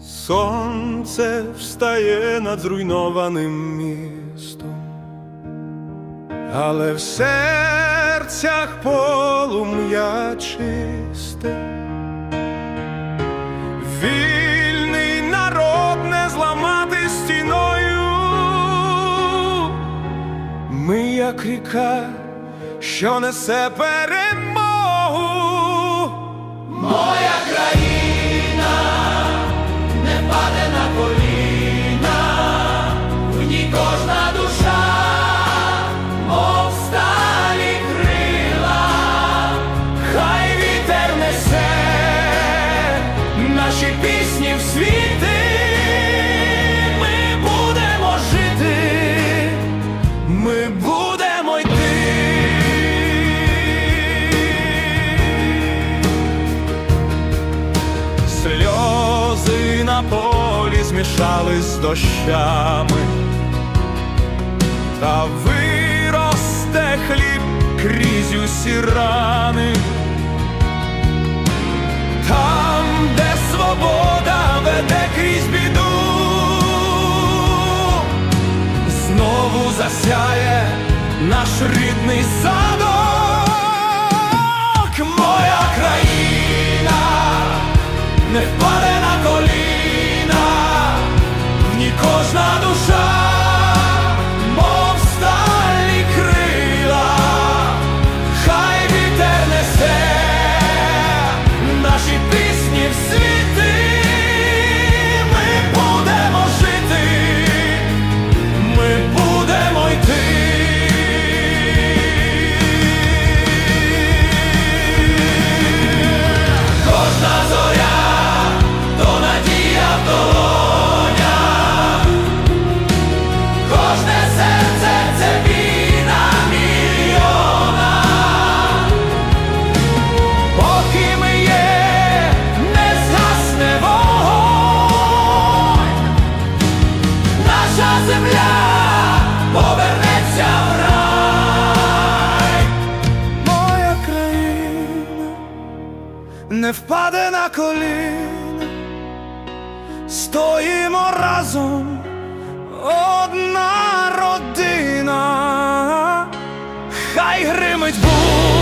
Сонце встає над зруйнованим містом, але в серцях полум'я чисте, вільний народ не зламати стіною. Ми, як ріка, що несе перемогу. Пісні в світи, ми будемо жити, ми будемо йти. Сльози на полі змішались з дощами, та виросте хліб крізь усі рани. Наш рідний садок, моя країна не впаде на коліна, в ній кожна душа, не впаде на коліна, стоїмо разом, одна родина, хай гримить буря,